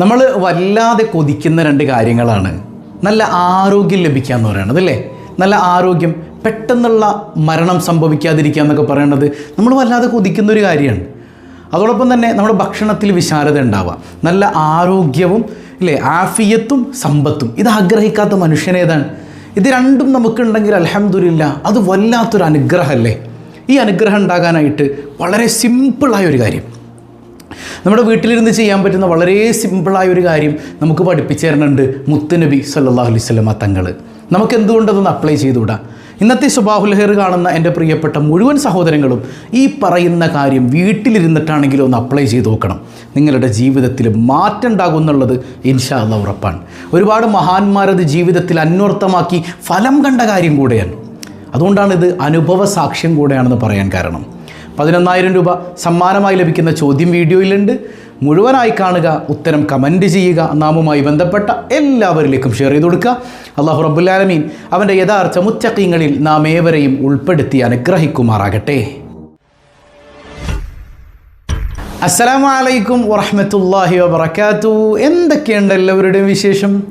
നമ്മൾ വല്ലാതെ കൊതിക്കുന്ന രണ്ട് കാര്യങ്ങളാണ്. നല്ല ആരോഗ്യം ലഭിക്കുക എന്ന് പറയുന്നത് അല്ലേ? നല്ല ആരോഗ്യം പെട്ടെന്നുള്ള മരണം സംഭവിക്കാതിരിക്കുക എന്നൊക്കെ പറയുന്നത് നമ്മൾ വല്ലാതെ കൊതിക്കുന്ന ഒരു കാര്യമാണ്. അതോടൊപ്പം തന്നെ നമ്മുടെ ഭക്ഷണത്തിൽ വിശാലത ഉണ്ടാവുക. നല്ല ആരോഗ്യവും അല്ലേ ആഫിയത്തും സമ്പത്തും. ഇത് ആഗ്രഹിക്കാത്ത മനുഷ്യനേതാണ് ഇത് രണ്ടും നമുക്കുണ്ടെങ്കിൽ അലഹമ്മദില്ല അത് വല്ലാത്തൊരു അനുഗ്രഹമല്ലേ? ഈ അനുഗ്രഹം ഉണ്ടാകാനായിട്ട് വളരെ സിമ്പിളായ ഒരു കാര്യം. നമ്മുടെ വീട്ടിലിരുന്ന് ചെയ്യാൻ പറ്റുന്ന വളരെ സിമ്പിളായ ഒരു കാര്യം നമുക്ക് പഠിപ്പിച്ചു തരുന്നുണ്ട് മുത്തുനബി സല്ലാ അലൈഹി സ്വലമ തങ്ങൾ നമുക്ക് എന്തുകൊണ്ടതൊന്ന് അപ്ലൈ ചെയ്തുകൂടാ? ഇന്നത്തെ സുബാഹുൽഹേർ കാണുന്ന എന്റെ പ്രിയപ്പെട്ട മുഴുവൻ സഹോദരങ്ങളും ഈ പറയുന്ന കാര്യം വീട്ടിലിരുന്നിട്ടാണെങ്കിലും ഒന്ന് അപ്ലൈ ചെയ്ത് നോക്കണം. നിങ്ങളുടെ ജീവിതത്തിൽ മാറ്റം ഉണ്ടാകും എന്നുള്ളത് ഇൻഷാ അല്ല ഉറപ്പാണ്. ഒരുപാട് മഹാന്മാരത് ജീവിതത്തിൽ അന്വർത്ഥമാക്കി ഫലം കണ്ട കാര്യം കൂടെയാണ്. അതുകൊണ്ടാണ് ഇത് അനുഭവ സാക്ഷ്യം കൂടെയാണെന്ന് പറയാൻ കാരണം. പതിനൊന്നായിരം രൂപ സമ്മാനമായി ലഭിക്കുന്ന ചോദ്യം വീഡിയോയിലുണ്ട്. മുഴുവനായി കാണുക ഉത്തരം കമന്റ് ചെയ്യുക നാമുമായി ബന്ധപ്പെട്ട എല്ലാവരിലേക്കും ഷെയർ ചെയ്ത് കൊടുക്കുക. അള്ളാഹു റബുല്ലാലമീൻ അവന്റെ യഥാർത്ഥ മുച്ചക്കീങ്ങളിൽ നാം ഏവരെയും ഉൾപ്പെടുത്തി അനുഗ്രഹിക്കുമാറാകട്ടെ. അസ്സലാമു അലൈക്കും വറഹ്മത്തുള്ളാഹി വബറകാത്തു. എന്തൊക്കെയുണ്ട് എല്ലാവരുടെയും വിശേഷം?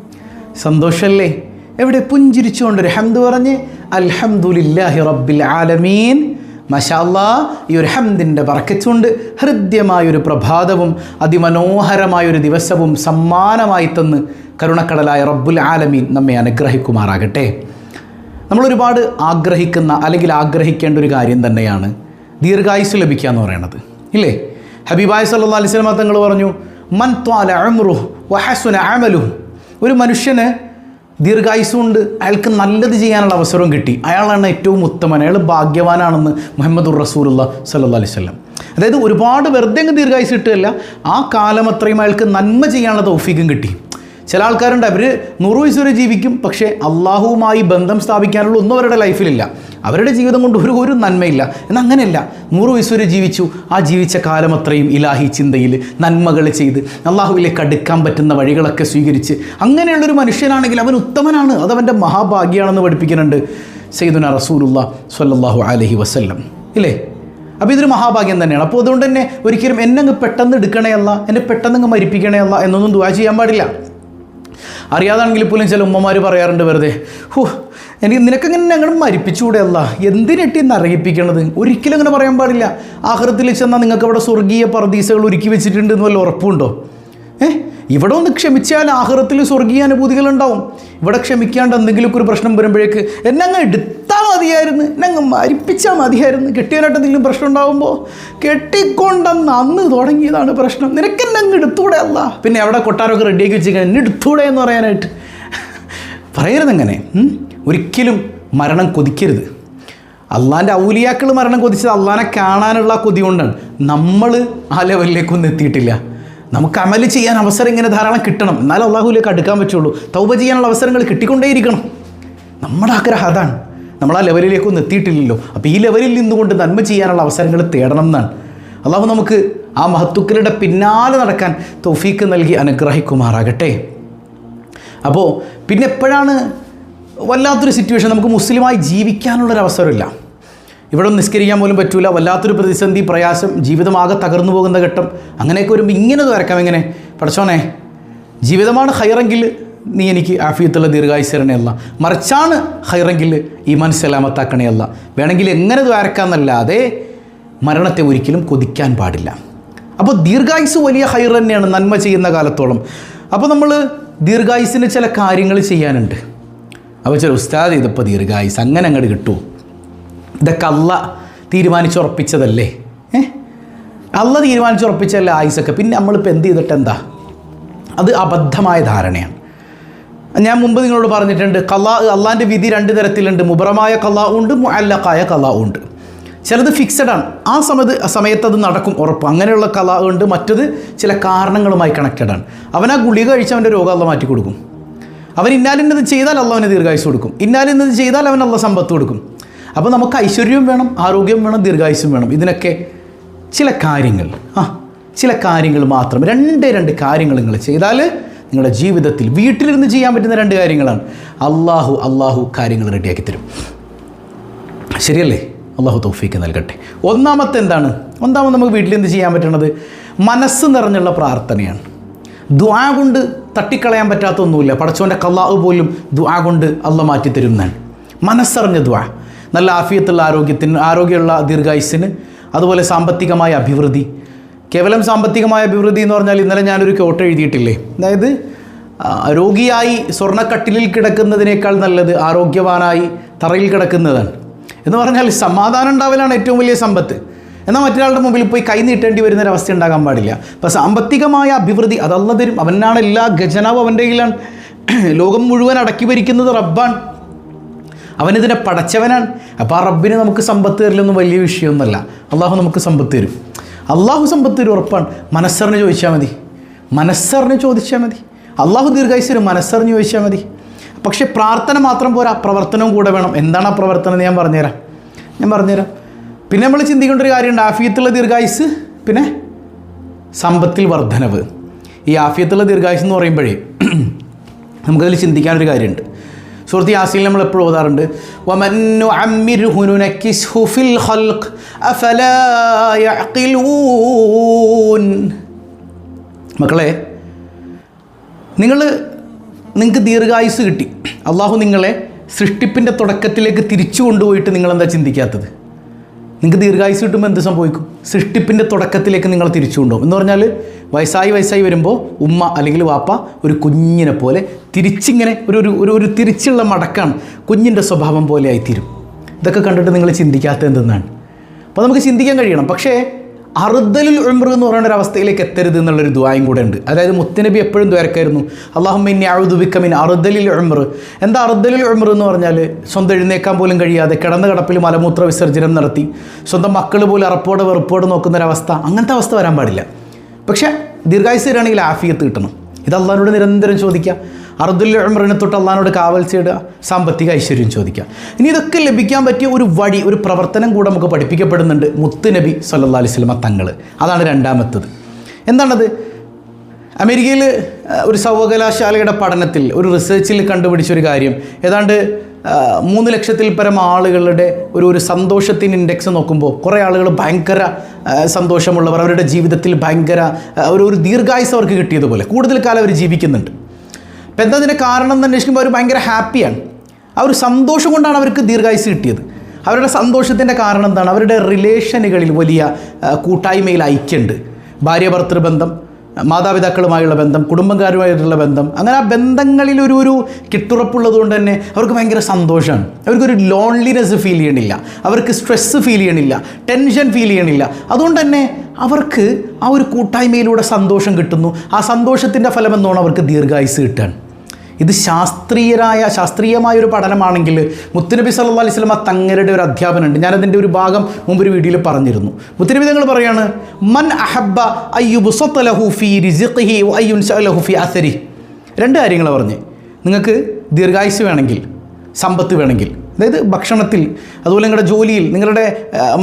സന്തോഷമല്ലേ എവിടെ പുഞ്ചിരിച്ചുകൊണ്ട് ഹംദ് പറഞ്ഞ് അൽഹംദുലില്ലാഹി റബ്ബിൽ ആലമീൻ. മഷാല്ലാ ഈ ഒരു ഹംദിന്റെ പറക്കച്ചുകൊണ്ട് ഹൃദ്യമായൊരു പ്രഭാതവും അതിമനോഹരമായൊരു ദിവസവും സമ്മാനമായി തന്ന് കരുണക്കടലായ റബ്ബുൽ ആലമീൻ നമ്മെ അനുഗ്രഹിക്കുമാറാകട്ടെ. നമ്മളൊരുപാട് ആഗ്രഹിക്കുന്ന അല്ലെങ്കിൽ ആഗ്രഹിക്കേണ്ട ഒരു കാര്യം തന്നെയാണ് ദീർഘായുസ് ലഭിക്കുക എന്ന് പറയണത്. ഇല്ലേ? ഹബീബായ് സല്ലാ അലൈഹി സ്വലമ തങ്ങൾ പറഞ്ഞു മൻ ത്വാല അമ്രുഹ് വഹസുന അമലു ഒരു മനുഷ്യന് ദീർഘായുസുകൊണ്ട് അയാൾക്ക് നല്ലത് ചെയ്യാനുള്ള അവസരവും കിട്ടി. അയാളാണ് ഏറ്റവും ഉത്തമൻ. അയാൾ ഭാഗ്യവാനാണെന്ന് മുഹമ്മദ് റസൂലുള്ള സല്ലാ അലൈഹി സ്വലം അതായത് ഒരുപാട് വെറുതെ ദീർഘായുസ് കിട്ടുകയല്ല. ആ കാലം അത്രയും അയാൾക്ക് നന്മ ചെയ്യാനുള്ള തൗഫീഖും കിട്ടി. ചില ആൾക്കാരുണ്ട് അവർ നൂറ് വയസ്സ് വരെ ജീവിക്കും പക്ഷേ അള്ളാഹുവുമായി ബന്ധം സ്ഥാപിക്കാനുള്ള ഒന്നും അവരുടെ ലൈഫിലില്ല. അവരുടെ ജീവിതം കൊണ്ട് ഒരു ഒരു നന്മയില്ല. എന്നാൽ അങ്ങനെയല്ല. നൂറ് വയസ്സ് വരെ ജീവിച്ചു. ആ ജീവിച്ച കാലം അത്രയും ഇലാഹി ചിന്തയിൽ നന്മകൾ ചെയ്ത് അള്ളാഹുവിലേക്ക് അടുക്കാൻ പറ്റുന്ന വഴികളൊക്കെ സ്വീകരിച്ച് അങ്ങനെയുള്ളൊരു മനുഷ്യനാണെങ്കിൽ അവൻ ഉത്തമനാണ്. അതവന്റെ മഹാഭാഗ്യമാണെന്ന് പഠിപ്പിക്കുന്നുണ്ട് സയ്യിദുന റസൂലുള്ള സ്വല്ലല്ലാഹു അലഹി വസ്ല്ലം. ഇല്ലേ? അപ്പോൾ ഇതൊരു മഹാഭാഗ്യം തന്നെയാണ്. അപ്പോൾ അതുകൊണ്ട് തന്നെ ഒരിക്കലും എന്നെ അങ്ങ് പെട്ടെന്ന് എടുക്കണേ അല്ല എന്നെ പെട്ടെന്ന് അങ്ങ് മരിപ്പിക്കണേ അല്ല എന്നൊന്നും ദുവാ ചെയ്യാൻ പാടില്ല. അറിയാതാണെങ്കിൽ പോലും ചില ഉമ്മമാർ പറയാറുണ്ട് വെറുതെ ഹൂ എനിക്ക് നിനക്കങ്ങനെ ഞങ്ങൾ മരിപ്പിച്ചുകൂടെ അല്ല? എന്തിനെട്ടി അറിയിപ്പിക്കണത് ഒരിക്കലും അങ്ങനെ പറയാൻ പാടില്ല. ആഹൃത്തിൽ ചെന്നാൽ നിങ്ങൾക്ക് അവിടെ സ്വർഗീയ പറദീസകൾ ഒരുക്കി വെച്ചിട്ടുണ്ട് എന്ന് വല്ല ഉറപ്പുണ്ടോ? ഏ? ഇവിടെ ഒന്ന് ക്ഷമിച്ചാൽ ആഹൃത്തിൽ സ്വർഗീയ അനുഭൂതികൾ ഉണ്ടാവും ഇവിടെ ക്ഷമിക്കാണ്ട് എന്തെങ്കിലുമൊക്കെ ഒരു പ്രശ്നം വരുമ്പോഴേക്ക് എന്നെ അങ്ങ് എടുത്താൽ മതിയായിരുന്നു. അങ്ങ് മരിപ്പിച്ചാൽ മതിയായിരുന്നു. കെട്ടിയവനായിട്ട് എന്തെങ്കിലും പ്രശ്നം ഉണ്ടാകുമ്പോൾ കെട്ടിക്കൊണ്ടെന്ന് അന്ന് തുടങ്ങിയതാണ് പ്രശ്നം. നിനക്കെന്നെ അങ്ങ് എടുത്തൂടെ അല്ല? പിന്നെ അവിടെ കൊട്ടാരമൊക്കെ റെഡിയാക്കി വെച്ചിരിക്കാൻ എന്നെ എടുത്തൂടെ എന്ന് പറയാനായിട്ട്. പറയരുത് അങ്ങനെ. ഒരിക്കലും മരണം കൊതിക്കരുത്. അള്ളാന്റെ ഔലിയാക്കൾ മരണം കൊതിച്ചത് അള്ളാനെ കാണാനുള്ള കൊതി കൊണ്ടാണ്. നമ്മൾ ആ ലെവലിലേക്കൊന്നും എത്തിയിട്ടില്ല. നമുക്ക് അമൽ ചെയ്യാൻ അവസരം ഇങ്ങനെ ധാരാളം കിട്ടണം. എന്നാലും അള്ളാഹുലേക്ക് അടുക്കാൻ പറ്റുള്ളൂ. തൗബ ചെയ്യാനുള്ള അവസരങ്ങൾ കിട്ടിക്കൊണ്ടേയിരിക്കണം. നമ്മുടെ ആഗ്രഹം അതാണ്. നമ്മൾ ആ ലെവലിലേക്കൊന്നും എത്തിയിട്ടില്ലല്ലോ. അപ്പോൾ ഈ ലെവലിൽ നിന്നുകൊണ്ട് നന്മ ചെയ്യാനുള്ള അവസരങ്ങൾ തേടണം എന്നാണ്. അള്ളാഹു നമുക്ക് ആ മഹത്തുക്കളുടെ പിന്നാലെ നടക്കാൻ തൗഫീക്ക് നൽകി അനുഗ്രഹിക്കുമാറാകട്ടെ. അപ്പോൾ പിന്നെ എപ്പോഴാണ് വല്ലാത്തൊരു സിറ്റുവേഷൻ നമുക്ക് മുസ്ലിമായി ജീവിക്കാനുള്ളൊരു അവസരമില്ല. ഇവിടെ നിസ്കരിക്കാൻ പോലും പറ്റൂല. വല്ലാത്തൊരു പ്രതിസന്ധി പ്രയാസം ജീവിതമാകെ തകർന്നു പോകുന്ന ഘട്ടം. അങ്ങനെയൊക്കെ വരുമ്പോൾ ഇങ്ങനെ തുരക്കാം എങ്ങനെ? പഠിച്ചോനെ ജീവിതമാണ് ഹൈറെങ്കിൽ നീ എനിക്ക് ആഫിയത്തുള്ള ദീർഘായുസരണയല്ല മറിച്ചാണ് ഹൈറെങ്കിൽ ഈമാൻ സലാമത്താക്കണയല്ല. വേണമെങ്കിൽ എങ്ങനെ ദ്വാരക്കാന്നല്ലാതെ മരണത്തെ ഒരിക്കലും കൊതിക്കാൻ പാടില്ല. അപ്പോൾ ദീർഘായുസ് വലിയ ഹൈർ തന്നെയാണ് നന്മ ചെയ്യുന്ന കാലത്തോളം. അപ്പോൾ നമ്മൾ ദീർഘായുസിന് ചില കാര്യങ്ങൾ ചെയ്യാനുണ്ട്. അപ്പോൾ ചില ഉസ്താദ് ഇതിപ്പോൾ ദീർഘായുസ് അങ്ങനെ അങ്ങോട്ട് കിട്ടുമോ ഇതൊക്കെ അല്ല തീരുമാനിച്ചുറപ്പിച്ചതല്ലേ? ഏ? അല്ല തീരുമാനിച്ചുറപ്പിച്ചല്ലേ ആയുസൊക്കെ പിന്നെ നമ്മളിപ്പോൾ എന്ത് ചെയ്തിട്ട് എന്താ അത് അബദ്ധമായ ധാരണയാണ്. ഞാൻ മുമ്പ് നിങ്ങളോട് പറഞ്ഞിട്ടുണ്ട് കലാ അള്ളാന്റെ വിധി രണ്ട് തരത്തിലുണ്ട്. മുബറമായ കലാവും ഉണ്ട് മുഅല്ലഖായ കലാവും ഉണ്ട്. ചിലത് ഫിക്സഡ് ആണ്. ആ സമയത്ത് സമയത്ത് അത് നടക്കും ഉറപ്പ്. അങ്ങനെയുള്ള കല ഉണ്ട്. മറ്റത് ചില കാരണങ്ങളുമായി കണക്റ്റഡ് ആണ്. അവൻ ആ ഗുളിക കഴിച്ച് അവന്റെ രോഗം അല്ല മാറ്റി കൊടുക്കും. അവൻ ഇന്നാലിന്നത് ചെയ്താൽ അല്ല അവന് ദീർഘായുസ് കൊടുക്കും. ഇന്നാലിന്നത് ചെയ്താൽ അവൻ അല്ല സമ്പത്ത് കൊടുക്കും. അപ്പോൾ നമുക്ക് ഐശ്വര്യവും വേണം ആരോഗ്യവും വേണം ദീർഘായുസും വേണം. ഇതിനൊക്കെ ചില കാര്യങ്ങൾ. ആ ചില കാര്യങ്ങൾ മാത്രം. രണ്ടേ രണ്ട് കാര്യങ്ങൾ നിങ്ങൾ ചെയ്താൽ നിങ്ങളുടെ ജീവിതത്തിൽ വീട്ടിലിരുന്ന് ചെയ്യാൻ പറ്റുന്ന രണ്ട് കാര്യങ്ങളാണ്. അള്ളാഹു അള്ളാഹു കാര്യങ്ങൾ റെഡിയാക്കി തരും ശരിയല്ലേ? അള്ളാഹു തൗഫീക്ക് നൽകട്ടെ. ഒന്നാമത്തെ എന്താണ്? ഒന്നാമത് നമുക്ക് വീട്ടിൽ എന്ത് ചെയ്യാൻ പറ്റണത്? മനസ്സ് നിറഞ്ഞുള്ള പ്രാർത്ഥനയാണ്. ദ്വാ കൊണ്ട് തട്ടിക്കളയാൻ പറ്റാത്ത ഒന്നുമില്ല പടച്ചോന്റെ കല്ലാവ് പോലും ദ്വാ കൊണ്ട് അള്ള മാറ്റിത്തരുന്നതാണ് മനസ്സറിഞ്ഞ ദ്വാ നല്ല ആഫിയത്തുള്ള ആരോഗ്യത്തിന് ആരോഗ്യമുള്ള ദീർഘായുസിന് അതുപോലെ സാമ്പത്തികമായ അഭിവൃദ്ധി കേവലം സാമ്പത്തികമായ അഭിവൃദ്ധി എന്ന് പറഞ്ഞാൽ ഇന്നലെ ഞാനൊരു കോട്ട് എഴുതിയിട്ടില്ലേ? അതായത് രോഗിയായി സ്വർണക്കട്ടിലിൽ കിടക്കുന്നതിനേക്കാൾ നല്ലത് ആരോഗ്യവാനായി തറയിൽ കിടക്കുന്നതാണ്. എന്ന് പറഞ്ഞാൽ സമാധാനം ഉണ്ടാവലാണ് ഏറ്റവും വലിയ സമ്പത്ത്. എന്നാൽ മറ്റൊരാളുടെ മുമ്പിൽ പോയി കൈ നീട്ടേണ്ടി വരുന്ന അവസ്ഥ ഉണ്ടാകാൻ പാടില്ല. അപ്പോൾ സാമ്പത്തികമായ അഭിവൃദ്ധി അതല്ല തരും അവനാണ് എല്ലാ ഖജനാവും അവന്റെ കയ്യിലാണ്. ലോകം മുഴുവൻ അടക്കി ഭരിക്കുന്നത് റബ്ബാണ്. അവനിതിനെ പടച്ചവനാണ്. അപ്പോൾ ആ റബ്ബിന് നമുക്ക് സമ്പത്ത് തരില്ലൊന്നും വലിയ വിഷയമൊന്നുമല്ല. അള്ളാഹു നമുക്ക് സമ്പത്ത് തരും. അള്ളാഹു സമ്പത്ത് ഒരു ഉറപ്പാണ്. മനസ്സറിന് ചോദിച്ചാൽ മതി. മനസ്സറിന് ചോദിച്ചാൽ മതി. അള്ളാഹു ദീർഘായുസരും മനസ്സറിഞ്ഞ് ചോദിച്ചാൽ മതി. പക്ഷെ പ്രാർത്ഥന മാത്രം പോരാ പ്രവർത്തനവും കൂടെ വേണം. എന്താണ് ആ പ്രവർത്തനം എന്ന് ഞാൻ പറഞ്ഞുതരാം. ഞാൻ പറഞ്ഞുതരാം. പിന്നെ നമ്മൾ ചിന്തിക്കേണ്ട ഒരു കാര്യമുണ്ട്. ആഫിയത്തുള്ള ദീർഘായുസ് പിന്നെ സമ്പത്തിൽ വർധനവ് ഈ ആഫിയത്തുള്ള ദീർഘായുസ് എന്ന് പറയുമ്പോഴേ നമുക്കതിൽ ചിന്തിക്കാനൊരു കാര്യമുണ്ട്. സുഹൃത്തി യാസിൽ നമ്മൾ എപ്പോഴും ഓതാറുണ്ട്. മക്കളെ നിങ്ങൾ നിങ്ങൾക്ക് ദീർഘായുസ് കിട്ടി. അള്ളാഹു നിങ്ങളെ സൃഷ്ടിപ്പിന്റെ തുടക്കത്തിലേക്ക് തിരിച്ചു കൊണ്ടുപോയിട്ട് നിങ്ങളെന്താ ചിന്തിക്കാത്തത്? നിങ്ങൾക്ക് ദീർഘായുസ് കിട്ടുമ്പോൾ എന്ത് സംഭവിക്കും? സൃഷ്ടിപ്പിന്റെ തുടക്കത്തിലേക്ക് നിങ്ങൾ തിരിച്ചു കൊണ്ടുപോകും എന്ന് പറഞ്ഞാൽ വയസ്സായി വയസ്സായി വരുമ്പോൾ ഉമ്മ അല്ലെങ്കിൽ വാപ്പ ഒരു കുഞ്ഞിനെ പോലെ തിരിച്ചിങ്ങനെ ഒരു ഒരു ഒരു തിരിച്ചുള്ള മടക്കാണ്. കുഞ്ഞിന്റെ സ്വഭാവം പോലെ ആയിത്തീരും. ഇതൊക്കെ കണ്ടിട്ട് നിങ്ങൾ ചിന്തിക്കാത്ത എന്തെന്നാണ്? അപ്പോൾ നമുക്ക് ചിന്തിക്കാൻ കഴിയണം. പക്ഷേ അറുദലുൽ ഉംർ എന്ന് പറയുന്ന ഒരു അവസ്ഥയിലേക്ക് എത്തരുത് എന്നുള്ളൊരു ദ്വായും കൂടെ ഉണ്ട്. അതായത് മുത്തനബി എപ്പോഴും ദ്വാരക്കായിരുന്നു. അള്ളാഹുമിൻ അഴുദുബിക്കമിൻ അറുദലിൽ ഉംർ. എന്താ അറുദലിൽ ഉംർ എന്ന് പറഞ്ഞാൽ സ്വന്തം എഴുന്നേക്കാൻ പോലും കഴിയാതെ കിടന്ന കിടപ്പിൽ മലമൂത്ര വിസർജനം നടത്തി സ്വന്തം മക്കൾ പോലും അറപ്പോടെ വെറുപ്പോടെ നോക്കുന്നൊരവസ്ഥ അങ്ങനത്തെ അവസ്ഥ വരാൻ പാടില്ല. പക്ഷേ ദീർഘായുസ് വരികയാണെങ്കിൽ ആഫിയത്ത് കിട്ടണം. ഇത് അള്ളാഹിനോട് നിരന്തരം ചോദിക്കുക. അറുദുൽ ഉമറിനെ തൊട്ട് അള്ളഹാനോട് കാവൽ ചെയ്യുക സാമ്പത്തിക ഐശ്വര്യം ചോദിക്കുക ഇനി ഇതൊക്കെ ലഭിക്കാൻ പറ്റിയ ഒരു വഴി ഒരു പ്രവർത്തനം കൂടെ നമുക്ക് പഠിപ്പിക്കപ്പെടുന്നുണ്ട് മുത്ത് നബി സല്ലാ അലൈഹി സ്വലമ തങ്ങൾ അതാണ് രണ്ടാമത്തത്. എന്താണത്? അമേരിക്കയിൽ ഒരു സർവകലാശാലയുടെ പഠനത്തിൽ ഒരു റിസർച്ചിൽ കണ്ടുപിടിച്ച ഒരു കാര്യം. ഏതാണ്ട് മൂന്ന് ലക്ഷത്തിൽ പരം ആളുകളുടെ ഒരു ഒരു സന്തോഷത്തിന് ഇൻഡെക്സ് നോക്കുമ്പോൾ കുറേ ആളുകൾ ഭയങ്കര സന്തോഷമുള്ളവർ അവരുടെ ജീവിതത്തിൽ ഭയങ്കര ഒരു ഒരു ദീർഘായുസ് അവർക്ക് കിട്ടിയതുപോലെ കൂടുതൽ കാലം അവർ ജീവിക്കുന്നുണ്ട്. അപ്പം എന്താ അതിന്റെ കാരണം എന്ന് അന്വേഷിക്കുമ്പോൾ അവർ ഭയങ്കര ഹാപ്പിയാണ്. ആ ഒരു സന്തോഷം കൊണ്ടാണ് അവർക്ക് ദീർഘായുസ് കിട്ടിയത്. അവരുടെ സന്തോഷത്തിന്റെ കാരണം എന്താണ്? അവരുടെ റിലേഷനുകളിൽ വലിയ കൂട്ടായ്മയിൽ ഐക്യമുണ്ട് ഭാര്യ ഭർത്തൃബന്ധം മാതാപിതാക്കളുമായുള്ള ബന്ധം കുടുംബക്കാരുമായിട്ടുള്ള ബന്ധം അങ്ങനെ ആ ബന്ധങ്ങളിൽ ഒരു ഒരു കിട്ടുറപ്പുള്ളത് കൊണ്ട് തന്നെ അവർക്ക് ഭയങ്കര സന്തോഷമാണ്. അവർക്കൊരു ലോൺലിനെസ് ഫീൽ ചെയ്യണില്ല. അവർക്ക് സ്ട്രെസ്സ് ഫീൽ ചെയ്യണില്ല. ടെൻഷൻ ഫീൽ ചെയ്യണില്ല. അതുകൊണ്ട് തന്നെ അവർക്ക് ആ ഒരു കൂട്ടായ്മയിലൂടെ സന്തോഷം കിട്ടുന്നു. ആ സന്തോഷത്തിന്റെ ഫലം എന്നോണം അവർക്ക് ദീർഘായുസ് കിട്ടുകയാണ്. ഇത് ശാസ്ത്രീയരായ ശാസ്ത്രീയമായ ഒരു പഠനമാണെങ്കിൽ മുത്തുനബി സല്ലാ അലൈഹി സ്വലമ തങ്ങളുടെ ഒരു അധ്യാപനമുണ്ട്. ഞാനതിന്റെ ഒരു ഭാഗം മുമ്പ് ഒരു വീഡിയോയിൽ പറഞ്ഞിരുന്നു. മുത്തുനബി തങ്ങൾ പറയാണ് മൻ അഹബ്ബ അയ്യുബുസത്ത റിസിഖി ഫീ റിസിഖിഹി വ അയ്യുൻസഅ ലഹു ഫീ അസരി രണ്ട് കാര്യങ്ങൾ പറഞ്ഞ്. നിങ്ങൾക്ക് ദീർഘായുസ് വേണമെങ്കിൽ സമ്പത്ത് വേണമെങ്കിൽ അതായത് ഭക്ഷണത്തിൽ അതുപോലെ നിങ്ങളുടെ ജോലിയിൽ നിങ്ങളുടെ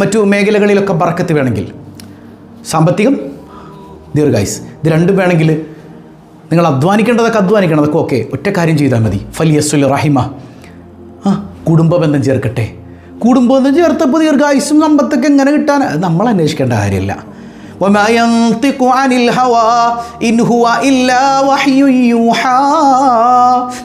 മറ്റു മേഖലകളിലൊക്കെ ബറക്കത്ത് വേണമെങ്കിൽ സാമ്പത്തികം ദീർഘായുസ്. ഇത് രണ്ടും വേണമെങ്കിൽ നിങ്ങൾ അധ്വാനിക്കേണ്ടതൊക്കെ അധ്വാനിക്കേണ്ടതൊക്കെ ഓക്കെ. ഒറ്റ കാര്യം ചെയ്താൽ മതി. ഫലിയസുൽ റഹിമ. ആ കുടുംബബന്ധം ചേർക്കട്ടെ. കുടുംബബന്ധം ചേർത്തപ്പോൾ ദീർഘായുസും സമ്പത്തൊക്കെ എങ്ങനെ കിട്ടാൻ? നമ്മൾ അന്വേഷിക്കേണ്ട കാര്യമില്ല.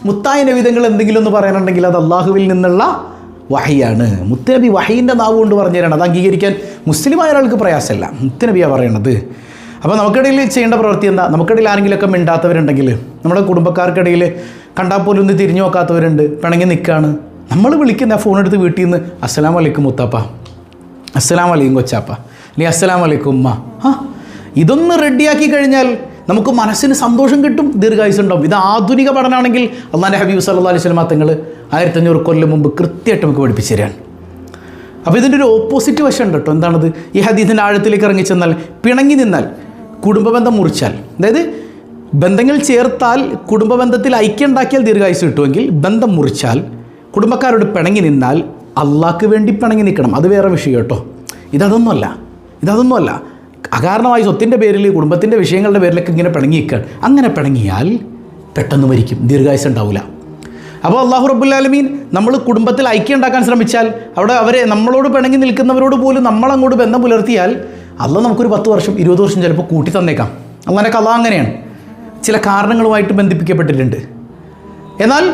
മുത്തായ വിധങ്ങൾ എന്തെങ്കിലും ഒന്ന് പറയാനുണ്ടെങ്കിൽ അത് അള്ളാഹുവിൽ നിന്നുള്ള വഹിയാണ്. മുത്തനബി വഹീന്റെ നാവ് കൊണ്ട് പറഞ്ഞു തരണം അത് അംഗീകരിക്കാൻ മുസ്ലിമായ ഒരാൾക്ക് പ്രയാസമല്ല. മുത്തനബിയാണ് പറയണത് അപ്പോൾ നമുക്കിടയിൽ ചെയ്യേണ്ട പ്രവൃത്തി എന്താ? നമുക്കിടയിൽ ആരെങ്കിലുമൊക്കെ മിണ്ടാത്തവരുണ്ടെങ്കിൽ നമ്മുടെ കുടുംബക്കാർക്കിടയിൽ കണ്ടാൽ പോലും ഒന്ന് തിരിഞ്ഞു നോക്കാത്തവരുണ്ട് പിണങ്ങി നിൽക്കുകയാണ്. നമ്മൾ വിളിക്കുന്ന ഫോൺ എടുത്ത് വീട്ടിൽ നിന്ന് അസ്സലാം വലൈക്കും മുത്താപ്പ. അസ്സലാം വലൈക്കും കൊച്ചാപ്പ. അല്ലെങ്കിൽ അസ്സലാം വലൈക്കും ഉമ്മ. ആ ഇതൊന്ന് റെഡിയാക്കി കഴിഞ്ഞാൽ നമുക്ക് മനസ്സിന് സന്തോഷം കിട്ടും ദീർഘായുസ് ഉണ്ടാവും. ഇത് ആധുനിക പഠനമാണെങ്കിൽ അള്ളാന്റെ ഹബീബ് സല്ലാ അലൈഹി സ്വലമാ തങ്ങൾ ആയിരത്തഞ്ഞൂറ് കൊല്ലം മുമ്പ് കൃത്യമായിട്ട് നമുക്ക് പഠിപ്പിച്ചു തരാൻ. അപ്പോൾ ഇതിന്റെ ഒരു ഓപ്പോസിറ്റ് വശം ഉണ്ട് കേട്ടോ. എന്താണത്? ഈ ഹദീസിന്റെ ആഴത്തിലേക്ക് ഇറങ്ങി ചെന്നാൽ പിണങ്ങി നിന്നാൽ കുടുംബബന്ധം മുറിച്ചാൽ. അതായത് ബന്ധങ്ങൾ ചേർത്താൽ കുടുംബബന്ധത്തിൽ ഐക്യം ഉണ്ടാക്കിയാൽ ദീർഘായുസ് കിട്ടുമെങ്കിൽ ബന്ധം മുറിച്ചാൽ കുടുംബക്കാരോട് പിണങ്ങി നിന്നാൽ അള്ളാഹ്ക്ക് വേണ്ടി പിണങ്ങി നിൽക്കണം. അത് വേറെ വിഷയം കേട്ടോ. ഇതതൊന്നുമല്ല. ഇതതൊന്നുമല്ല. അകാരണമായി സ്വത്തിന്റെ പേരിൽ കുടുംബത്തിന്റെ വിഷയങ്ങളുടെ പേരിലൊക്കെ ഇങ്ങനെ പിണങ്ങി നിൽക്കുക അങ്ങനെ പിണങ്ങിയാൽ പെട്ടെന്ന് മരിക്കും. ദീർഘായുസ് ഉണ്ടാവില്ല അപ്പോൾ അള്ളാഹു റബ്ബുല്ലാലമീൻ നമ്മൾ കുടുംബത്തിൽ ഐക്യം ഉണ്ടാക്കാൻ ശ്രമിച്ചാൽ അവിടെ അവരെ നമ്മളോട് പിണങ്ങി നിൽക്കുന്നവരോട് പോലും നമ്മളങ്ങോട്ട് ബന്ധം പുലർത്തിയാൽ അല്ല നമുക്കൊരു പത്ത് വർഷം ഇരുപത് വർഷം ചിലപ്പോൾ കൂട്ടി തന്നേക്കാം. അങ്ങനെ കഥ അങ്ങനെയാണ്. ചില കാരണങ്ങളുമായിട്ട് ബന്ധിപ്പിക്കപ്പെട്ടിട്ടുണ്ട്. എന്നാൽ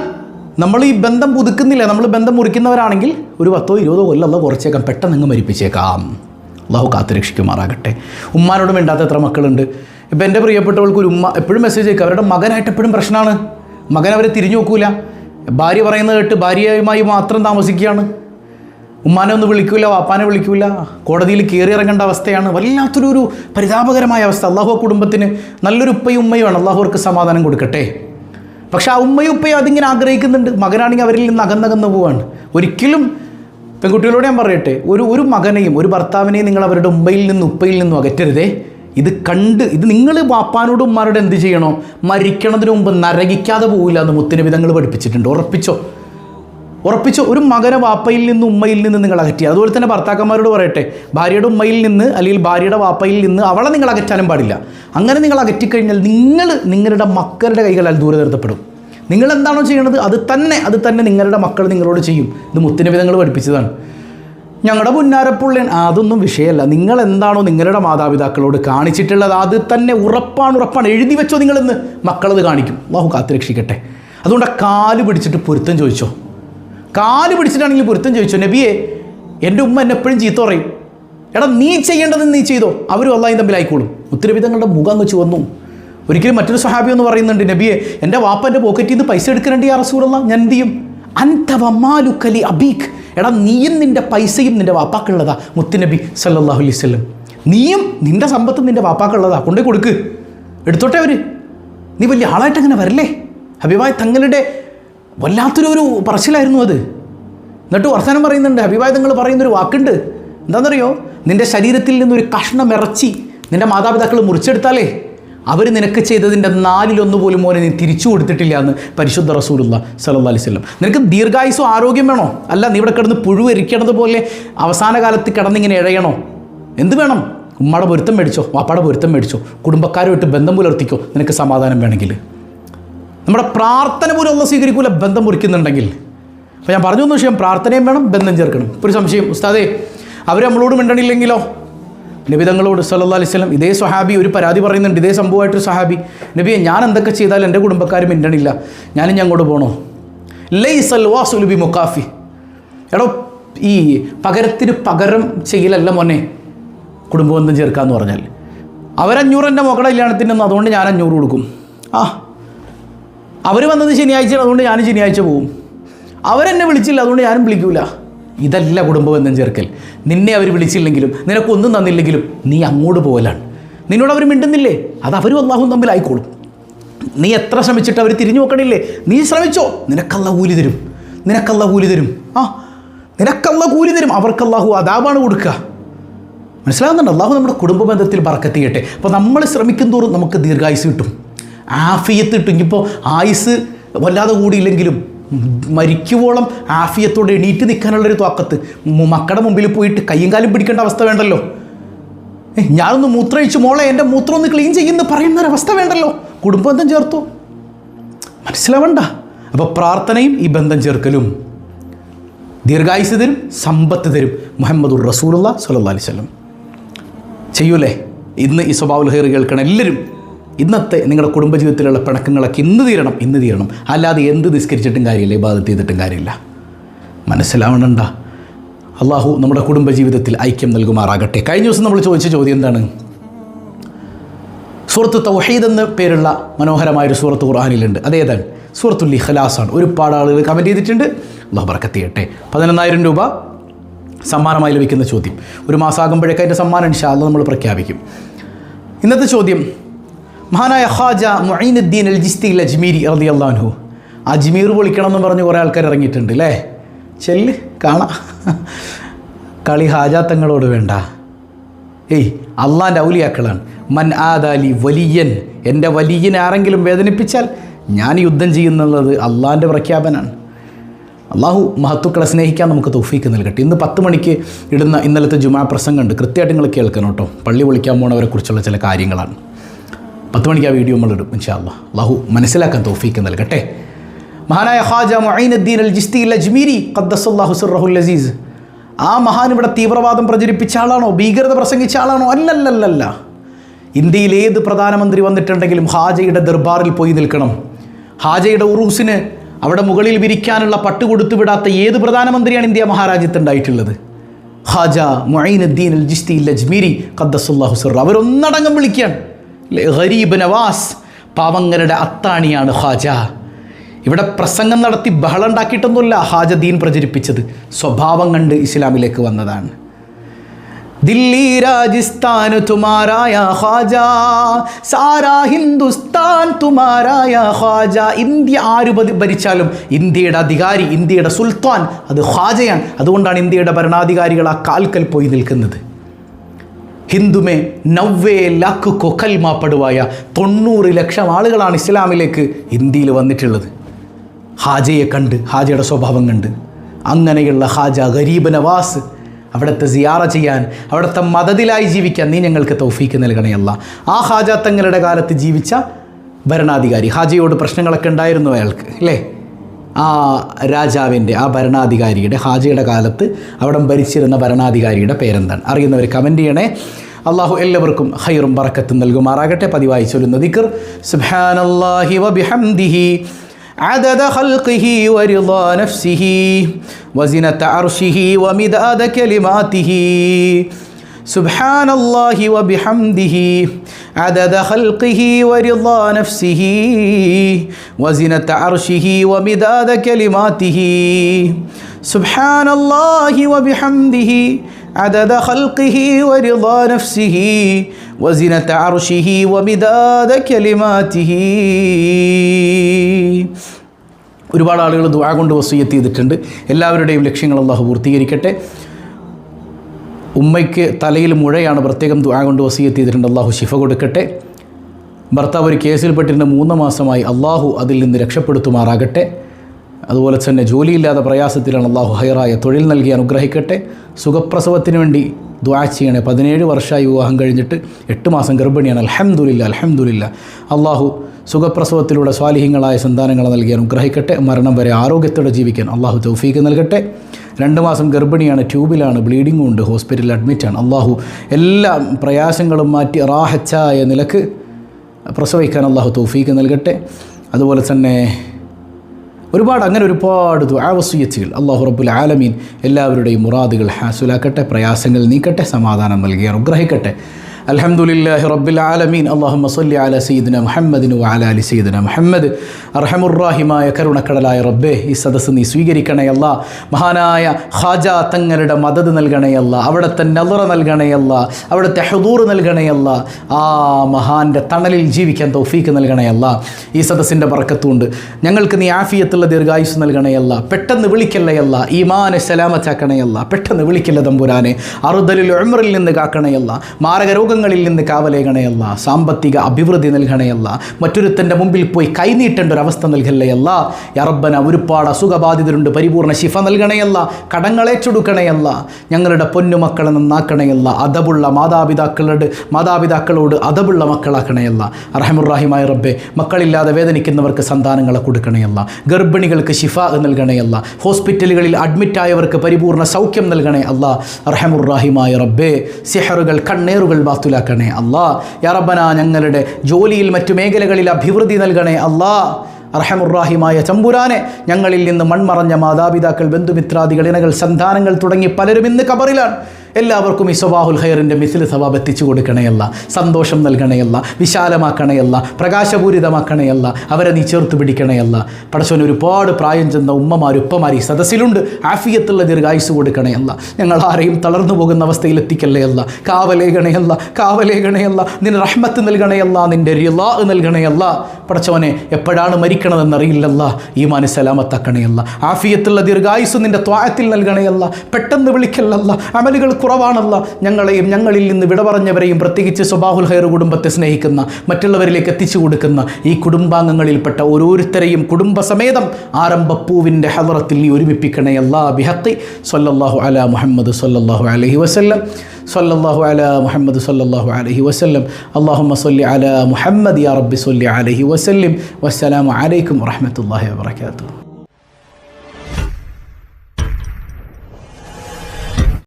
നമ്മൾ ഈ ബന്ധം പുതുക്കുന്നില്ല. നമ്മൾ ബന്ധം മുറിക്കുന്നവരാണെങ്കിൽ ഒരു പത്തോ ഇരുപതോ കൊല്ലം അല്ല കുറച്ചേക്കാം. പെട്ടെന്ന് അങ്ങ് മരിപ്പിച്ചേക്കാം. അള്ളാഹു കാത്തുരക്ഷിക്കുമാറാകട്ടെ ഉമ്മാനോട് മിണ്ടാത്ത എത്ര മക്കളുണ്ട്. ഇപ്പം എന്റെ പ്രിയപ്പെട്ടവൾക്ക് ഒരു ഉമ്മ എപ്പോഴും മെസ്സേജ് അയക്കുക അവരുടെ മകനായിട്ട് എപ്പോഴും പ്രശ്നമാണ്. മകൻ അവരെ തിരിഞ്ഞു നോക്കൂല. ഭാര്യ പറയുന്നത് കേട്ട് ഭാര്യയുമായി മാത്രം താമസിക്കുകയാണ്. ഉമ്മാനെ ഒന്ന് വിളിക്കൂല വാപ്പാനെ വിളിക്കൂല. കോടതിയിൽ കയറി ഇറങ്ങേണ്ട അവസ്ഥയാണ്. വല്ലാത്തൊരു ഒരു പരിതാപകരമായ അവസ്ഥ. അള്ളാഹു കുടുംബത്തിന് നല്ലൊരു ഉപ്പയും ഉമ്മയുമാണ്. അള്ളാഹു അവർക്ക് സമാധാനം കൊടുക്കട്ടെ. പക്ഷെ ആ ഉമ്മയും ഉപ്പയും അതിങ്ങനെ ആഗ്രഹിക്കുന്നുണ്ട്. മകനാണെങ്കിൽ അവരിൽ നിന്ന് അകന്നകന്ന് പോവാണ്. ഒരിക്കലും പെൺകുട്ടികളോട് ഞാൻ പറയട്ടെ ഒരു ഒരു മകനെയും ഒരു ഭർത്താവിനെയും നിങ്ങൾ അവരുടെ ഉമ്മയിൽ നിന്ന് ഉപ്പയിൽ നിന്നും അകറ്റരുതേ. ഇത് കണ്ട് ഇത് നിങ്ങൾ വാപ്പാനോടും ഉമ്മാരോട് എന്ത് ചെയ്യണോ? മരിക്കണതിന് മുമ്പ് നരകിക്കാതെ പോവില്ല എന്ന് മുത്തിനവിധങ്ങൾ പഠിപ്പിച്ചിട്ടുണ്ട്. ഉറപ്പിച്ചോ? ഉറപ്പിച്ചു ഒരു മകനെ വാപ്പയിൽ നിന്ന് ഉമ്മയിൽ നിന്ന് നിങ്ങൾ അകറ്റി. അതുപോലെ തന്നെ ഭർത്താക്കന്മാരോട് പറയട്ടെ ഭാര്യയുടെ ഉമ്മയിൽ നിന്ന് അല്ലെങ്കിൽ ഭാര്യയുടെ വാപ്പയിൽ നിന്ന് അവളെ നിങ്ങൾ അകറ്റാനും പാടില്ല. അങ്ങനെ നിങ്ങൾ അകറ്റിക്കഴിഞ്ഞാൽ നിങ്ങൾ നിങ്ങളുടെ മക്കളുടെ കൈകളാൽ ദൂരെ നിർത്തപ്പെടും. നിങ്ങൾ എന്താണോ ചെയ്യണത് അത് തന്നെ അത് തന്നെ നിങ്ങളുടെ മക്കൾ നിങ്ങളോട് ചെയ്യും. ഇത് മുത്തിനവിധങ്ങൾ പഠിപ്പിച്ചതാണ്. ഞങ്ങളുടെ പുന്നാരപ്പുള്ളൻ അതൊന്നും വിഷയമല്ല. നിങ്ങൾ എന്താണോ നിങ്ങളുടെ മാതാപിതാക്കളോട് കാണിച്ചിട്ടുള്ളത് അത് തന്നെ ഉറപ്പാണ് ഉറപ്പാണ്. എഴുതി വെച്ചോ നിങ്ങളെന്ന് മക്കളത് കാണിക്കും. ബാഹു കാത്തുരക്ഷിക്കട്ടെ. അതുകൊണ്ട് കാൽ പിടിച്ചിട്ട് പൊരുത്തം ചോദിച്ചോ? കാൽ പിടിച്ചിട്ടാണെങ്കിൽ പൊരുത്തം ചോദിച്ചു? നബിയെ എന്റെ ഉമ്മ എന്നെ എപ്പോഴും ചീത്ത പറയും. എടാ നീ ചെയ്യേണ്ടത് നീ ചെയ്തോ? അവരും അള്ളാഹിയും തമ്മിലായിക്കോളും. ഉത്തരവിധങ്ങളുടെ മുഖം അങ്ങ് ചുവന്നു. ഒരിക്കലും മറ്റൊരു സഹാബി എന്ന് പറയുന്നുണ്ട് നബിയെ എന്റെ വാപ്പന്റെ പോക്കറ്റിൽ നിന്ന് പൈസ യാ റസൂലുള്ള ഞാൻ എന്ത് ചെയ്യും? അന്തവമാലുക്കലി അബീഖ് എടാ നീയും നിന്റെ പൈസയും നിന്റെ വാപ്പാക്കുള്ളതാ മുത്തുനബി സല്ലാഹു അലൈഹി വസല്ലം. നീയും നിന്റെ സമ്പത്തും നിന്റെ വാപ്പാക്കുള്ളതാ കൊണ്ടേ കൊടുക്ക്. എടുത്തോട്ടെ അവർ നീ വലിയ ആളായിട്ട് അങ്ങനെ വരല്ലേ? ഹബീബായ് തങ്ങളുടെ വല്ലാത്തൊരു ഒരു പറച്ചിലായിരുന്നു അത്. എന്നിട്ട് വർത്തമാനം പറയുന്നുണ്ട്. അഭിവാദങ്ങൾ പറയുന്നൊരു വാക്കുണ്ട്. എന്താണെന്നറിയോ? നിന്റെ ശരീരത്തിൽ നിന്നൊരു കഷ്ണം ഇറച്ചി നിന്റെ മാതാപിതാക്കൾ മുറിച്ചെടുത്താലേ അവർ നിനക്ക് ചെയ്തതിന്റെ നാലിലൊന്ന് പോലും മോനെ നീ തിരിച്ചു കൊടുത്തിട്ടില്ല എന്ന് പരിശുദ്ധ റസൂലുള്ള അലൈഹി വസല്ലം. നിനക്ക് ദീർഘായുസോ ആരോഗ്യം വേണോ? അല്ല നീ ഇവിടെ കിടന്ന് പുഴുവരിക്കണത് പോലെ അവസാന കാലത്ത് കിടന്നിങ്ങനെ ഇഴയണോ? എന്ത് വേണം? ഉമ്മയുടെ പൊരുത്തം മേടിച്ചോ വാപ്പാടെ പൊരുത്തം മേടിച്ചോ കുടുംബക്കാരുമായിട്ട് ബന്ധം പുലർത്തിക്കോ നിനക്ക് സമാധാനം വേണമെങ്കിൽ. നമ്മുടെ പ്രാർത്ഥന പോലും ഒന്നും സ്വീകരിക്കൂല ബന്ധം മുറിക്കുന്നുണ്ടെങ്കിൽ. അപ്പോൾ ഞാൻ പറഞ്ഞു വിഷയം പ്രാർത്ഥനയും വേണം ബന്ധം ചേർക്കണം. ഒരു സംശയം ഉസ്താദേ അവർ നമ്മളോട് മിണ്ടണില്ലെങ്കിലോ? നബിതങ്ങളോട് സല്ലാ അലൈഹി വസല്ലം ഇതേ സ്വഹാബി ഒരു പരാതി പറയുന്നുണ്ട് ഇതേ സംഭവമായിട്ടൊരു സ്വഹാബി. നബിയെ ഞാൻ എന്തൊക്കെ ചെയ്താൽ എന്റെ കുടുംബക്കാർ മിണ്ടണില്ല. ഞാനും ഞാൻ അങ്ങോട്ട് പോകണോ സൽവാ സുലുബി മുക്കാഫി എടോ ഈ പകരത്തിന് പകരം ചെയ്യലല്ല മോനെ. കുടുംബബന്ധം ചേർക്കാന്ന് പറഞ്ഞാൽ. അവരഞ്ഞൂറ് എന്റെ മക്കളുടെ കല്യാണത്തിന്റെ ഒന്നും അതുകൊണ്ട് ഞാൻ അഞ്ഞൂറ് കൊടുക്കും. ആ അവർ വന്നത് ശനിയാഴ്ച അതുകൊണ്ട് ഞാനും ശനിയാഴ്ച പോവും. അവരെന്നെ വിളിച്ചില്ല അതുകൊണ്ട് ഞാനും വിളിക്കൂല. ഇതല്ല കുടുംബബന്ധം ചേർക്കൽ നിന്നെ അവർ വിളിച്ചില്ലെങ്കിലും നിനക്കൊന്നും തന്നില്ലെങ്കിലും നീ അങ്ങോട്ട് പോകലാണ് നിന്നോട് അവർ മിണ്ടുന്നില്ലേ? അത് അവരും അള്ളാഹും തമ്മിലായിക്കോളും നീ എത്ര ശ്രമിച്ചിട്ട് അവർ തിരിഞ്ഞു നോക്കണില്ലേ? നീ ശ്രമിച്ചോ? നിനക്കല്ല കൂലി തരും. നിനക്കല്ല കൂലി തരും. ആ നിനക്കല്ല കൂലി തരും. അവർക്കല്ലാഹു അതാപാണ് കൊടുക്കുക. മനസ്സിലാകുന്നുണ്ട് അള്ളാഹു നമ്മുടെ കുടുംബ ബന്ധത്തിൽ പറക്കത്തിയട്ടെ അപ്പോൾ നമ്മൾ ശ്രമിക്കും തോറും നമുക്ക് ദീർഘായുസ് കിട്ടും. ആഫിയത്ത് കിട്ടും ഇനിയിപ്പോൾ ആയുസ് വല്ലാതെ കൂടിയില്ലെങ്കിലും മരിക്കുവോളം ആഫിയത്തോടെ എണീറ്റ് നിൽക്കാനുള്ളൊരു ത്വാക്കത്ത് മക്കളുടെ മുമ്പിൽ പോയിട്ട് കയ്യും കാലും പിടിക്കേണ്ട അവസ്ഥ വേണ്ടല്ലോ. ഞാനൊന്ന് മൂത്രയിച്ച് മോളെ എന്റെ മൂത്രം ഒന്ന് ക്ലീൻ ചെയ്യുന്ന പറയുന്ന ഒരവസ്ഥ വേണ്ടല്ലോ കുടുംബബന്ധം ചേർത്തു. മനസ്സിലാവണ്ട. അപ്പോൾ പ്രാർത്ഥനയും ഈ ബന്ധം ചേർക്കലും. ദീർഘായുസ് തരും സമ്പത്ത് തരും. മുഹമ്മദുർ റസൂലുള്ള സല്ലല്ലാഹു അലൈഹി വസല്ലം. ചെയ്യൂലേ? ഇന്ന് ഈ സ്വഭാവ ഹെയർ കേൾക്കണം എല്ലാവരും ഇന്നത്തെ നിങ്ങളുടെ കുടുംബജീവിതത്തിലുള്ള പിണക്കങ്ങളൊക്കെ ഇന്ന് തീരണം ഇന്ന് തീരണം. അല്ലാതെ എന്ത് നിസ്കരിച്ചിട്ടും കാര്യമില്ല ഇബാദത്ത് ചെയ്തിട്ടും കാര്യമില്ല. മനസ്സിലാവണണ്ട? അള്ളാഹു നമ്മുടെ കുടുംബജീവിതത്തിൽ ഐക്യം നൽകുമാറാകട്ടെ. കഴിഞ്ഞ ദിവസം നമ്മൾ ചോദിച്ച ചോദ്യം എന്താണ്? സൂറത്ത് തൗഹീദ് എന്ന പേരുള്ള മനോഹരമായൊരു സൂറത്ത് ഖുർആാനിലുണ്ട്. അതേതാണ് സൂറത്തുൽ ഇഖ്ലാസാണ്. ഒരുപാട് ആളുകൾ കമന്റ് ചെയ്തിട്ടുണ്ട്. അള്ളാഹു ബർക്കത്ത് പതിനൊന്നായിരം രൂപ സമ്മാനമായി ലഭിക്കുന്ന ചോദ്യം. ഒരു മാസമാകുമ്പോഴേക്കും അതിന്റെ സമ്മാനം ഇൻഷാല്ല നമ്മൾ പ്രഖ്യാപിക്കും. ഇന്നത്തെ ചോദ്യം മഹാനായ ഖാജ മൊയ്നുദ്ദീൻ അൽ ജിസ്തി അജ്മീരി റതി അള്ളാഹു അജ്മീർ പൊളിക്കണം എന്ന് പറഞ്ഞ് കുറേ ആൾക്കാർ ഇറങ്ങിയിട്ടുണ്ട് അല്ലേ ചെല്ല് കാണാം. കളി ഹാജാത്തങ്ങളോട് വേണ്ട. ഏയ് അള്ളാന്റെ ഔലിയാക്കളാണ്. മൻ ആദാലി വലിയൻ. എന്റെ വലിയനെ ആരെങ്കിലും വേദനിപ്പിച്ചാൽ ഞാൻ യുദ്ധം ചെയ്യുന്നുള്ളത് അള്ളാന്റെ പ്രഖ്യാപനമാണ് അള്ളാഹു മഹത്തുക്കളെ സ്നേഹിക്കാൻ നമുക്ക് തൗഫീക്ക് നൽകട്ടെ. ഇന്ന് പത്ത് മണിക്ക് ഇടുന്ന ഇന്നലത്തെ ജുമാ പ്രസംഗമുണ്ട്. കൃത്യമായിട്ട് നിങ്ങൾ കേൾക്കണം കേട്ടോ. പള്ളി വിളിക്കാൻ പോണവരെക്കുറിച്ചുള്ള ചില കാര്യങ്ങളാണ്. പത്ത് മണിക്ക് ആ വീഡിയോ നമ്മൾ എടുക്കും ഇൻഷാ അല്ലാ അള്ളാഹു മനസ്സിലാക്കാൻ തോഫീക്ക് നൽകട്ടെ. മഹാനായ ഹാജ മൊയ്നുദ്ദീൻ അൽ ജിസ്തി അജ്മീരി ഖദ്ദസല്ലാഹു സുറഹുൽ അസീസ് ആ മഹാൻ ഇവിടെ തീവ്രവാദം പ്രചരിപ്പിച്ച ആളാണോ? ഭീകരത പ്രസംഗിച്ച ആളാണോ? അല്ലല്ലല്ല ഇന്ത്യയിൽ ഏത് പ്രധാനമന്ത്രി വന്നിട്ടുണ്ടെങ്കിലും ഹാജയുടെ ദർബാറിൽ പോയി നിൽക്കണം. ഹാജയുടെ ഉറൂസിന് അവിടെ മുകളിൽ വിരിക്കാനുള്ള പട്ട് കൊടുത്തു വിടാത്ത ഏത് പ്രധാനമന്ത്രിയാണ് ഇന്ത്യ മഹാരാജ്യത്ത് ഉണ്ടായിട്ടുള്ളത്? ഹാജ മൊയ്നുദ്ദീൻ അൽ ജിസ്തി അജ്മീരി ഖദ്ദസുല്ലാഹു സിർ അവരൊന്നടങ്കം വിളിക്കുകയാണ്. ഗരീബ് നവാസ് പാവങ്ങളുടെ അത്താണിയാണ് ഹാജ ഇവിടെ പ്രസംഗം നടത്തി ബഹളം ഉണ്ടാക്കിയിട്ടൊന്നുമില്ല ഹാജ ദീൻ പ്രചരിപ്പിച്ചത്. സ്വഭാവം കണ്ട് ഇസ്ലാമിലേക്ക് വന്നതാണ്. ദില്ലി രാജസ്ഥാൻ തുമാരായ ഹാജ സാരാ ഹിന്ദുസ്ഥാൻ തുമാരായ ഹാജ ഇന്ത്യ ആര് ഭരിച്ചാലും ഇന്ത്യയുടെ അധികാരി ഇന്ത്യയുടെ സുൽത്താൻ അത് ഖാജയാണ്. അതുകൊണ്ടാണ് ഇന്ത്യയുടെ ഭരണാധികാരികൾ ആ കാൽക്കൽ പോയി നിൽക്കുന്നത്. ഹിന്ദുമേ നവ്വേ കൊക്കൽ കൊക്കൽമാപ്പെടുവായ തൊണ്ണൂറ് ലക്ഷം ആളുകളാണ് ഇസ്ലാമിലേക്ക് ഇന്ത്യയിൽ വന്നിട്ടുള്ളത്. ഹാജയെ കണ്ട് ഹാജയുടെ സ്വഭാവം കണ്ട് അങ്ങനെയുള്ള ഹാജ ഗരീബ് നവാസ് അവിടുത്തെ സിയാറ ചെയ്യാൻ അവിടുത്തെ മതത്തിലായി ജീവിക്കാൻ നീ ഞങ്ങൾക്ക് തൗഫീക്ക് നൽകണയല്ല ആ ഹാജ തങ്ങളുടെ കാലത്ത് ജീവിച്ച ഭരണാധികാരി ഹാജയോട് പ്രശ്നങ്ങളൊക്കെ ഉണ്ടായിരുന്നു അയാൾക്ക് അല്ലേ? ആ രാജാവിൻ്റെ ആ ഭരണാധികാരിയുടെ ഹാജയുടെ കാലത്ത് അവിടെ ഭരിച്ചിരുന്ന ഭരണാധികാരിയുടെ പേരെന്താണ് അറിയുന്നവർ കമൻറ്റ് ചെയ്യണേ അള്ളാഹു എല്ലാവർക്കും ഹൈറും ബറക്കത്തും നൽകുമാറാകട്ടെ പതിവായി ചൊല്ലുന്ന ദിക്കർ സുബ്ഹാനല്ലാഹി വബിഹംദിഹി عدد خلقه ورضا نفسه وزنة عرشه ومداد كلماته سبحان الله وبحمده عدد خلقه ورضا نفسه وزنة عرشه ومداد كلماته سبحان الله وبحمده عدد خلقه ورضا نفسه وزنة عرشه ومداد كلماته ഒരുപാട് ആളുകൾ ദുആ കൊണ്ട് വസൂയത്ത് ചെയ്തിട്ടുണ്ട് എല്ലാവരുടെയും ലക്ഷ്യങ്ങൾ അള്ളാഹു പൂർത്തീകരിക്കട്ടെ ഉമ്മയ്ക്ക് തലയിൽ മുഴയാണ് പ്രത്യേകം ദുആ കൊണ്ട് വസീയത്ത് ചെയ്തിട്ടുണ്ട്. അള്ളാഹു ശിഫ കൊടുക്കട്ടെ. ഭർത്താവ് ഒരു കേസിൽപ്പെട്ടിരുന്ന മൂന്ന് മാസമായി അള്ളാഹു അതിൽ നിന്ന് രക്ഷപ്പെടുത്തുമാറാകട്ടെ. അതുപോലെ തന്നെ ജോലിയില്ലാത്ത പ്രയാസത്തിലാണ് അള്ളാഹു ഹൈറായ തൊഴിൽ നൽകി അനുഗ്രഹിക്കട്ടെ. സുഖപ്രസവത്തിന് വേണ്ടി ദുആ ചെയ്യണേ. പതിനേഴ് വർഷമായി വിവാഹം കഴിഞ്ഞിട്ട് എട്ട് മാസം ഗർഭിണിയാണ്. അൽഹംദുലില്ല അൽഹംദുലില്ല. അള്ളാഹു സുഖപ്രസവത്തിലൂടെ സ്വാലിഹ്യങ്ങളായ സന്താനങ്ങളെ നൽകി അനുഗ്രഹിക്കട്ടെ. മരണം വരെ ആരോഗ്യത്തോടെ ജീവിക്കാൻ അള്ളാഹു തൗഫീക്ക് നൽകട്ടെ. രണ്ട് മാസം ഗർഭിണിയാണ് ട്യൂബിലാണ് ബ്ലീഡിങ്ങും ഉണ്ട് ഹോസ്പിറ്റലിൽ അഡ്മിറ്റാണ് അള്ളാഹു എല്ലാ പ്രയാസങ്ങളും മാറ്റി റാഹച്ചായ നിലയ്ക്ക് പ്രസവിക്കാൻ അള്ളാഹു തൗഫീക്ക് നൽകട്ടെ. അതുപോലെ തന്നെ ഒരുപാട് അങ്ങനെ ഒരുപാട് ദുആവസുയച്ചുകൾ അള്ളാഹു റബ്ബുൽ ആലമീൻ എല്ലാവരുടെയും മുറാദുകൾ ഹാസുലാക്കട്ടെ പ്രയാസങ്ങൾ നീക്കട്ടെ സമാധാനം നൽകി അനുഗ്രഹിക്കട്ടെ. അൽഹംദുലില്ലാഹി റബ്ബിൽ ആലമീൻ. അള്ളാഹു സല്ലി അല സയ്യിദിന മുഹമ്മദിനു അല അലി സയ്യിദിന മുഹമ്മദ്. അർഹമുറാഹിമായ കരുണക്കടലായ റബ്ബേ ഈ സദസ്സ് നീ സ്വീകരിക്കണയല്ല മഹാനായ ഖാജ തങ്ങളുടെ മദത് നൽകണേ അല്ല. അവിടുത്തെ നദറ നൽകണേ അല്ല. അവിടുത്തെ ഹദൂർ നൽകണേ അല്ല. ആ മഹാന്റെ തണലിൽ ജീവിക്കാൻ തൗഫീക്ക് നൽകണേ അല്ല. ഈ സദസ്സിന്റെ പറക്കത്തുണ്ട് ഞങ്ങൾക്ക് നീ ആഫിയത്തുള്ള ദീർഘായുസ് നൽകണേ അല്ല. പെട്ടെന്ന് വിളിക്കല്ലേ അല്ല. ഈമാനെ സലാമത്താക്കണേ അല്ല. പെട്ടെന്ന് വിളിക്കല്ല തമ്പുരാനെ. അറുതലിൽ ഉമറിൽ നിന്ന് കാക്കണയല്ല മാരക രോഗങ്ങളിൽ നിന്ന് കാവലേകണയല്ല സാമ്പത്തിക അഭിവൃദ്ധി നൽകണയല്ല മറ്റൊരുത്തന്റെ മുമ്പിൽ പോയി കൈനീട്ടേണ്ട ഒരു അവസ്ഥ നൽകല്ലയല്ല യറബന ഒരുപാട് അസുഖബാധിതരുണ്ട് പരിപൂർണ ശിഫ നൽകണയല്ല കടങ്ങളേറ്റെടുക്കണയല്ല ഞങ്ങളുടെ പൊന്നുമക്കളെ നന്നാക്കണയല്ല അതബുള്ള മാതാപിതാക്കളുടെ മാതാപിതാക്കളോട് അതബുള്ള മക്കളാക്കണയല്ല അറഹമുറാഹിമായ റബ്ബെ മക്കളില്ലാതെ വേദനിക്കുന്നവർക്ക് സന്താനങ്ങളെ കൊടുക്കണയല്ല ഗർഭിണികൾക്ക് ശിഫ നൽകണയല്ല ഹോസ്പിറ്റലുകളിൽ അഡ്മിറ്റായവർക്ക് പരിപൂർണ സൗഖ്യം നൽകണേ അല്ല. അറഹമുറാഹിമായ റബ്ബെ സിഹറുകൾ കണ്ണേറുകൾ ബാത്തുലാക്കണേ അല്ലാ. യാറബന ഞങ്ങളുടെ ജോലിയിൽ മറ്റു മേഖലകളിൽ അഭിവൃദ്ധി നൽകണേ അല്ലാ. അർഹമുറാഹിമായ ചമ്പുരാനെ ഞങ്ങളിൽ നിന്ന് മൺമറഞ്ഞ മാതാപിതാക്കൾ ബന്ധുമിത്രാദികൾ ഇണകൾ സന്താനങ്ങൾ തുടങ്ങി പലരും ഇന്ന് കബറിലാണ് എല്ലാവർക്കും ഈ സ്വബാഹുൽ ഹൈറിന്റെ മിസിൽ സവാബ് എത്തിച്ചു കൊടുക്കണയല്ല സന്തോഷം നൽകണയല്ല വിശാലമാക്കണയല്ല പ്രകാശപൂരിതമാക്കണയല്ല അവരെ നീ ചേർത്ത് പിടിക്കണയല്ല. പടച്ചോൻ ഒരുപാട് പ്രായം ചെന്ന ഉമ്മമാർ ഉപ്പമാർ ഈ സദസ്സിലുണ്ട്. ആഫിയത്തുള്ള ദീർഘായുസ് കൊടുക്കണയല്ല. ഞങ്ങൾ ആരെയും തളർന്നു പോകുന്ന അവസ്ഥയിൽ എത്തിക്കല്ലേയല്ല. കാവലേകണയല്ല കാവലേകണയല്ല. നിന്റെ റഹ്മത്ത് നൽകണയല്ല നിന്റെ റിലാ നൽകണയല്ല. പടച്ചവനെ എപ്പോഴാണ് മരിക്കണതെന്നറിയില്ലല്ല. ഈ മാന് സലാമത്താക്കണയല്ല. ആഫിയത്തുള്ള ദീർഘായുസ് നിന്റെ ത്വായത്തിൽ നൽകണയല്ല. പെട്ടെന്ന് വിളിക്കല്ലല്ല. അമലുകൾ കുറവാണല്ല ഞങ്ങളെയും ഞങ്ങളിൽ നിന്ന് വിട പറഞ്ഞവരെയും പ്രത്യേകിച്ച് സ്വബാഹുൽ ഹൈർ കുടുംബത്തെ സ്നേഹിക്കുന്ന മറ്റുള്ളവരിലേക്ക് എത്തിച്ചു കൊടുക്കുന്ന ഈ കുടുംബാംഗങ്ങളിൽപ്പെട്ട ഓരോരുത്തരെയും കുടുംബസമേതം ആരംഭപ്പൂവിന്റെ ഹദറത്തിൽ നീ ഒരുമിപ്പിക്കണേ. അല്ലാ ബിഹത്തി സൊല്ലാഹു അല മുഹമ്മദ് സൊല്ലാഹു അലഹി വസ്ല്ലം. സൊല്ലാഹു അല മുഹമ്മദ് സൊല്ലാഹു അലഹി വസ്ല്ലം. അല്ലാഹുമ്മ സല്ലി അല മുഹമ്മദ് യാ റബ്ബി സല്ലി അലൈഹി വസല്ലം. വസ്സലാമു അലൈക്കും വറഹ്മത്തുള്ളാഹി വബറകാതുഹു.